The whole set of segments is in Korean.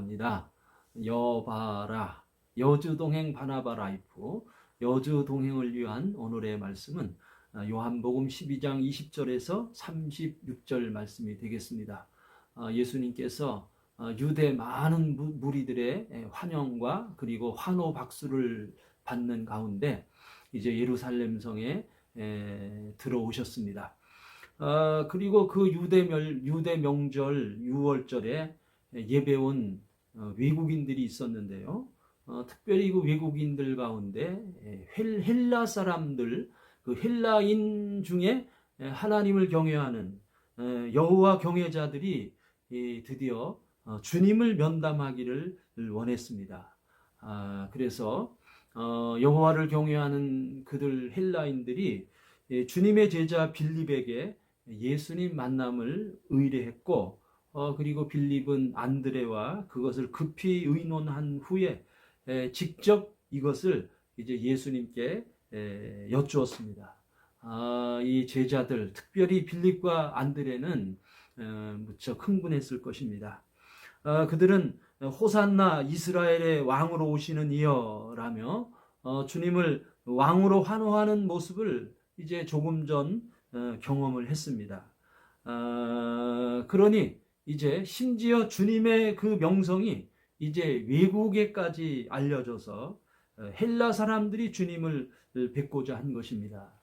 합니다. 여바라 여주동행 바나바 라이프 여주동행을 위한 오늘의 말씀은 아, 요한복음 12장 20절에서 36절 말씀이 되겠습니다. 아, 예수님께서 아, 유대 많은 무- 무리들의 에, 환영과 그리고 환호 박수를 받는 가운데 이제 예루살렘 성에 에, 들어오셨습니다. 아, 그리고 그 유대 명절 6월절에 예배온 어, 외국인들이 있었는데요. 어, 특별히 그 외국인들 가운데 에, 헬, 헬라 사람들, 그 헬라인 중에 에, 하나님을 경외하는 에, 여호와 경외자들이 이, 드디어 어, 주님을 면담하기를 원했습니다. 아, 그래서 어, 여호와를 경외하는 그들 헬라인들이 예, 주님의 제자 빌립에게 예수님 만남을 의뢰했고 어, 그리고 빌립은 안드레와 그것을 급히 의논한 후에 에, 직접 이것을 이제 예수님께 에, 여쭈었습니다. 아, 이 제자들, 특별히 빌립과 안드레는 어, 무척 흥분했을 것입니다. 아, 그들은 호산나 이스라엘의 왕으로 오시는 이여라며 어, 주님을 왕으로 환호하는 모습을 이제 조금 전 어, 경험을 했습니다. 아, 그러니 이제 심지어 주님의 그 명성이 이제 외국에까지 알려져서 어, 헬라 사람들이 주님을 뵙고자 한 것입니다.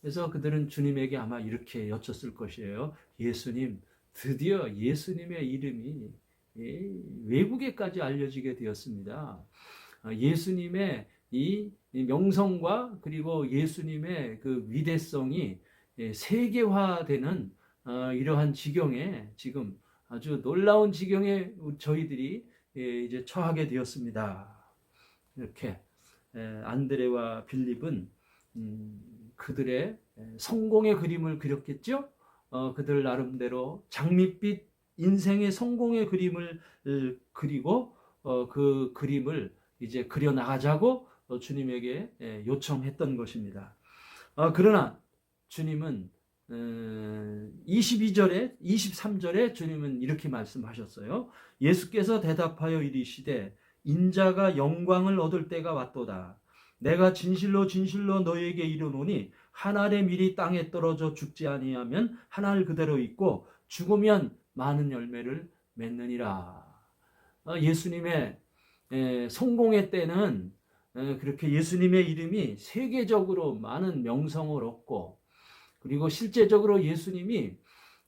그래서 그들은 주님에게 아마 이렇게 여쭸을 것이에요. 예수님, 드디어 예수님의 이름이 예, 외국에까지 알려지게 되었습니다. 아, 예수님의 이 명성과 그리고 예수님의 그 위대성이 예, 세계화되는 어, 이러한 지경에 지금 아주 놀라운 지경에 저희들이 예, 이제 처하게 되었습니다. 이렇게 에, 안드레와 빌립은 음, 그들의 에, 성공의 그림을 그렸겠죠. 어, 그들 나름대로 장밋빛 인생의 성공의 그림을 으, 그리고 어, 그 그림을 이제 그려 나가자고 어, 주님에게 에, 요청했던 것입니다. 어, 그러나 주님은 어, 22절에 23절에 주님은 이렇게 말씀하셨어요. 예수께서 대답하여 이르시되 인자가 영광을 얻을 때가 왔도다. 내가 진실로 진실로 너에게 이르노니 한 알의 밀이 땅에 떨어져 죽지 아니하면 한 알 그대로 있고 죽으면 많은 열매를 맺느니라. 어, 예수님의 에, 성공의 때는 에, 그렇게 예수님의 이름이 세계적으로 많은 명성을 얻고 그리고 실제적으로 예수님이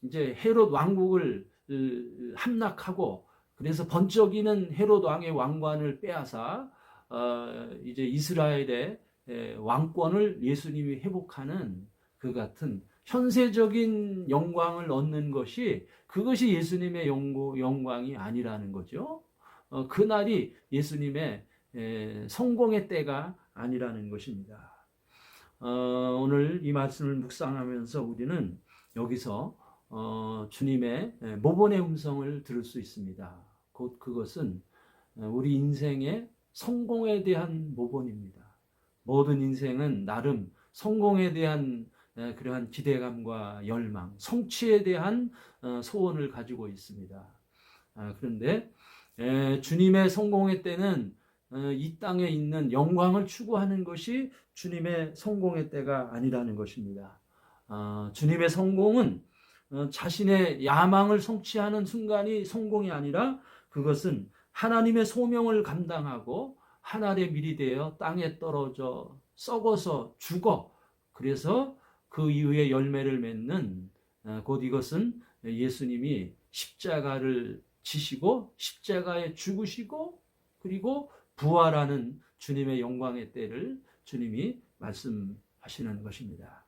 이제 헤롯 왕국을 으, 함락하고 그래서 번쩍이는 헤롯 왕의 왕관을 빼앗아 어, 이제 이스라엘의 에, 왕권을 예수님이 회복하는 그 같은 현세적인 영광을 얻는 것이 그것이 예수님의 영광이 아니라는 거죠. 어, 그날이 예수님의 에, 성공의 때가 아니라는 것입니다. 어, 오늘 이 말씀을 묵상하면서 우리는 여기서 어, 주님의 에, 모본의 음성을 들을 수 있습니다. 곧 그것은 에, 우리 인생의 성공에 대한 모본입니다. 모든 인생은 나름 성공에 대한 에, 그러한 기대감과 열망, 성취에 대한 어, 소원을 가지고 있습니다. 아, 그런데 에, 주님의 성공의 때는 어, 이 땅에 있는 영광을 추구하는 것이 주님의 성공의 때가 아니라는 것입니다. 아, 주님의 성공은 어, 자신의 야망을 성취하는 순간이 성공이 아니라 그것은 하나님의 소명을 감당하고 하나의 밀이 되어 땅에 떨어져 썩어서 죽어 그래서 그 이후에 열매를 맺는 어, 곧 이것은 예수님이 십자가를 지시고 십자가에 죽으시고 그리고 부활하는 주님의 영광의 때를 주님이 말씀하시는 것입니다.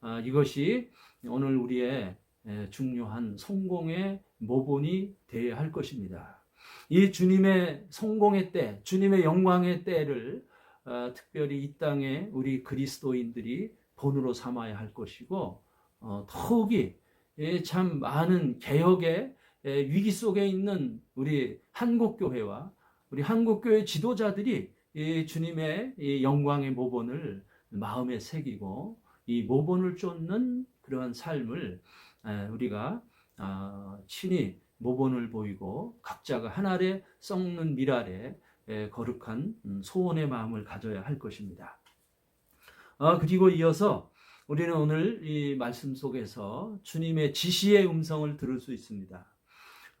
아, 이것이 오늘 우리의 에, 중요한 성공의 모본이 되어야 할 것입니다. 이 주님의 성공의 때, 주님의 영광의 때를 어, 특별히 이 땅에 우리 그리스도인들이 본으로 삼아야 할 것이고 어, 더욱이 예, 참 많은 개혁의 예, 위기 속에 있는 우리 한국 교회와 우리 한국 교회 지도자들이 이 주님의 이 영광의 모본을 마음에 새기고 이 모본을 쫓는 그러한 삶을 에, 우리가 아, 친히 모본을 보이고 각자가 한 알에 썩는 밀 아래 에, 거룩한 음, 소원의 마음을 가져야 할 것입니다. 아, 그리고 이어서 우리는 오늘 이 말씀 속에서 주님의 지시의 음성을 들을 수 있습니다.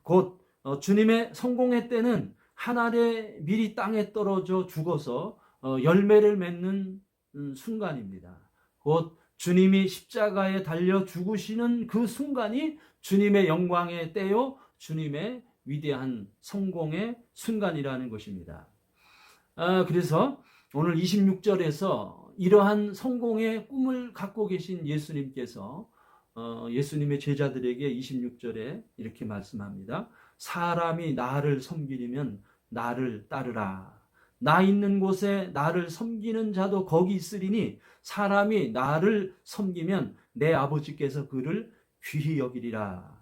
곧 어, 주님의 성공의 때는 한 알의 밀이 땅에 떨어져 죽어서 어, 열매를 맺는 음, 순간입니다. 곧 주님이 십자가에 달려 죽으시는 그 순간이 주님의 영광의 때요, 주님의 위대한 성공의 순간이라는 것입니다. 아, 그래서 오늘 26절에서 이러한 성공의 꿈을 갖고 계신 예수님께서 어, 예수님의 제자들에게 26절에 이렇게 말씀합니다. 사람이 나를 섬기려면 나를 따르라. 나 있는 곳에 나를 섬기는 자도 거기 있으리니 사람이 나를 섬기면 내 아버지께서 그를 귀히 여기리라.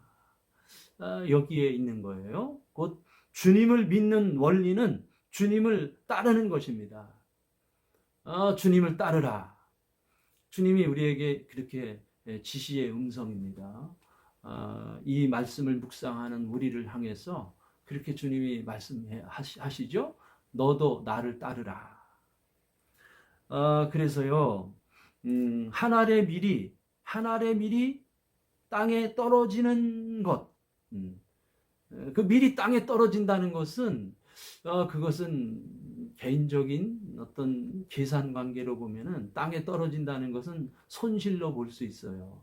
아, 여기에 있는 거예요. 곧 주님을 믿는 원리는 주님을 따르는 것입니다. 아, 주님을 따르라. 주님이 우리에게 그렇게 지시의 음성입니다. 아, 이 말씀을 묵상하는 우리를 향해서 그렇게 주님이 말씀하시죠. 너도 나를 따르라. 아, 그래서요, 음, 한 알의 밀이 한 알의 밀이 땅에 떨어지는 것, 음, 그 밀이 땅에 떨어진다는 것은 어, 그것은 개인적인 어떤 계산 관계로 보면은 땅에 떨어진다는 것은 손실로 볼 수 있어요.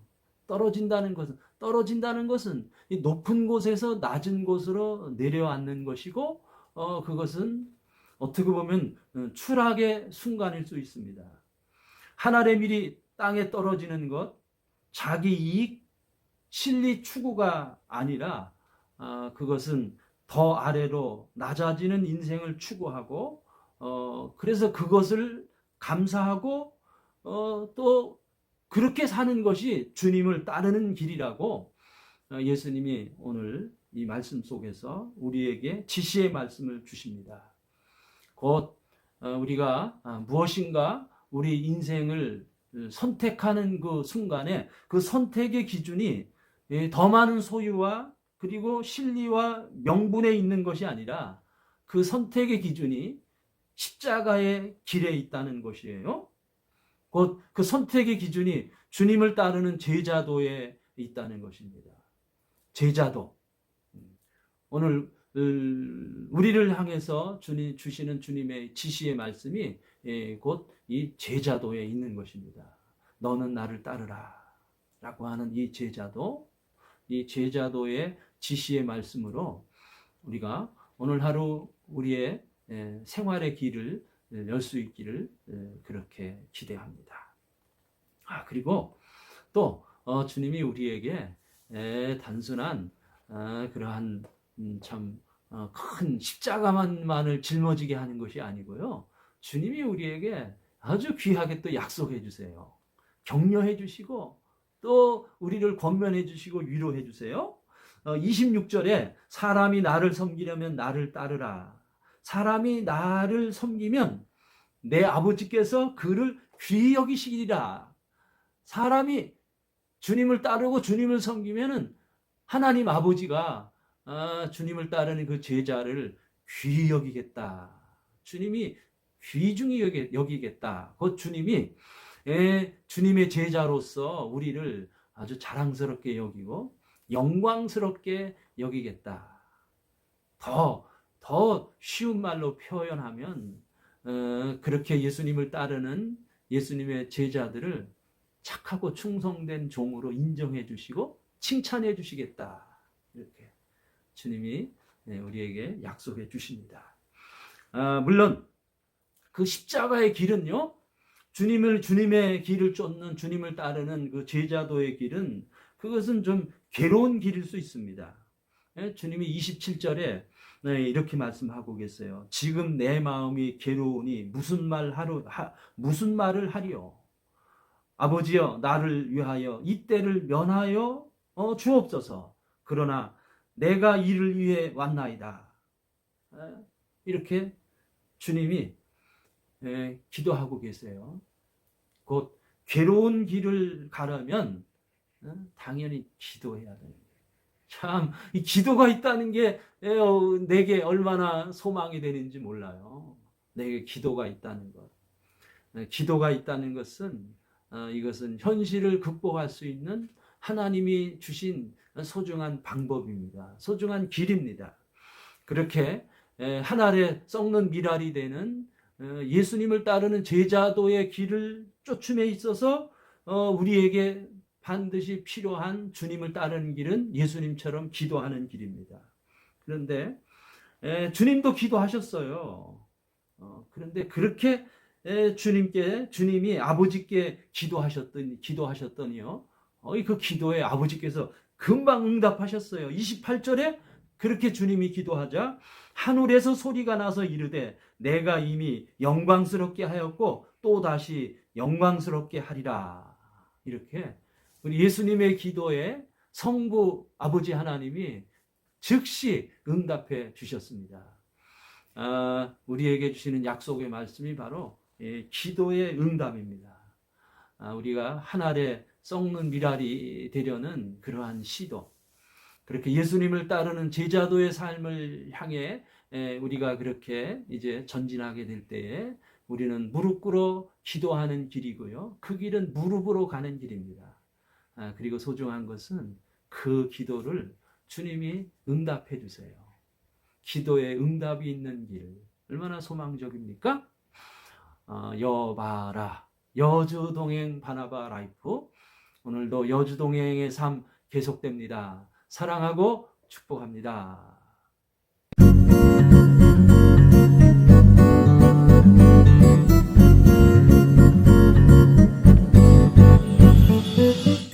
떨어진다는 것은 떨어진다는 것은 이 높은 곳에서 낮은 곳으로 내려앉는 것이고 어 그것은 어떻게 보면 어, 추락의 순간일 수 있습니다. 하늘의 밀이 땅에 떨어지는 것 자기 이익 실리 추구가 아니라 어, 그것은 더 아래로 낮아지는 인생을 추구하고 어, 그래서 그것을 감사하고 어, 또 그렇게 사는 것이 주님을 따르는 길이라고 어, 예수님이 오늘 이 말씀 속에서 우리에게 지시의 말씀을 주십니다. 곧 어, 우리가 아, 무엇인가 우리 인생을 선택하는 그 순간에 그 선택의 기준이 예, 더 많은 소유와 그리고 실리와 명분에 있는 것이 아니라 그 선택의 기준이 십자가의 길에 있다는 것이에요. 곧 그 선택의 기준이 주님을 따르는 제자도에 있다는 것입니다. 제자도. 오늘 우리를 향해서 주님 주시는 주님의 지시의 말씀이 예, 곧이 제자도에 있는 것입니다. 너는 나를 따르라. 라고 하는 이 제자도, 이 제자도의 지시의 말씀으로 우리가 오늘 하루 우리의 생활의 길을 열 수 있기를 그렇게 기대합니다. 아 그리고 또 어, 주님이 우리에게 단순한 아, 그러한 음, 참큰 어, 십자가만만을 짊어지게 하는 것이 아니고요. 주님이 우리에게 아주 귀하게 또 약속해 주세요. 격려해 주시고 또 우리를 권면해 주시고 위로해 주세요. 26절에 어, 사람이 나를 섬기려면 나를 따르라. 사람이 나를 섬기면 내 아버지께서 그를 귀히 여기시리라. 사람이 주님을 따르고 주님을 섬기면은 하나님 아버지가 아, 주님을 따르는 그 제자를 귀히 여기겠다. 주님이 귀중히 여기 겠다. 곧 주님이 예, 주님의 제자로서 우리를 아주 자랑스럽게 여기고 영광스럽게 여기겠다. 더, 더 쉬운 말로 표현하면, 어, 그렇게 예수님을 따르는 예수님의 제자들을 착하고 충성된 종으로 인정해 주시고 칭찬해 주시겠다. 이렇게 주님이 네, 우리에게 약속해 주십니다. 아, 물론 그 십자가의 길은요, 주님을 주님의 길을 쫓는 주님을 따르는 그 제자도의 길은 그것은 좀 괴로운 길일 수 있습니다. 예, 주님이 27절에 이렇게 말씀하고 계세요. 지금 내 마음이 괴로우니 무슨 말 하루 하, 무슨 말을 하리요? 아버지여 나를 위하여 이 때를 면하여 어, 주옵소서. 그러나 내가 이를 위해 왔나이다. 예, 이렇게 주님이 예, 기도하고 계세요. 곧 괴로운 길을 가려면 어, 당연히 기도해야 됩니다. 참, 이 기도가 있다는 게 에, 어, 내게 얼마나 소망이 되는지 몰라요. 내게 기도가 있다는 것. 에, 기도가 있다는 것은 어, 이것은 현실을 극복할 수 있는 하나님이 주신 소중한 방법입니다. 소중한 길입니다. 그렇게 에, 한 알에 썩는 미랄이 되는 어, 예수님을 따르는 제자도의 길을 쫓음에 있어서 어, 우리에게 반드시 필요한 주님을 따르는 길은 예수님처럼 기도하는 길입니다. 그런데 에, 주님도 기도하셨어요. 어, 그런데 그렇게 에, 주님께 주님이 아버지께 기도하셨더니 기도하셨더니요. 어, 그 기도에 아버지께서 금방 응답하셨어요. 28절에 그렇게 주님이 기도하자 하늘에서 소리가 나서 이르되 내가 이미 영광스럽게 하였고 또 다시 영광스럽게 하리라. 이렇게 우리 예수님의 기도에 성부 아버지 하나님이 즉시 응답해 주셨습니다. 아, 우리에게 주시는 약속의 말씀이 바로 예, 기도의 응답입니다. 아, 우리가 하늘에 썩는 미랄이 되려는 그러한 시도, 그렇게 예수님을 따르는 제자도의 삶을 향해 에, 우리가 그렇게 이제 전진하게 될 때에 우리는 무릎 꿇어 기도하는 길이고요. 그 길은 무릎으로 가는 길입니다. 아, 그리고 소중한 것은 그 기도를 주님이 응답해 주세요. 기도에 응답이 있는 길 얼마나 소망적입니까? 어, 여바라 여주 동행 바나바 라이프 오늘도 여주 동행의 삶 계속됩니다. 사랑하고 축복합니다.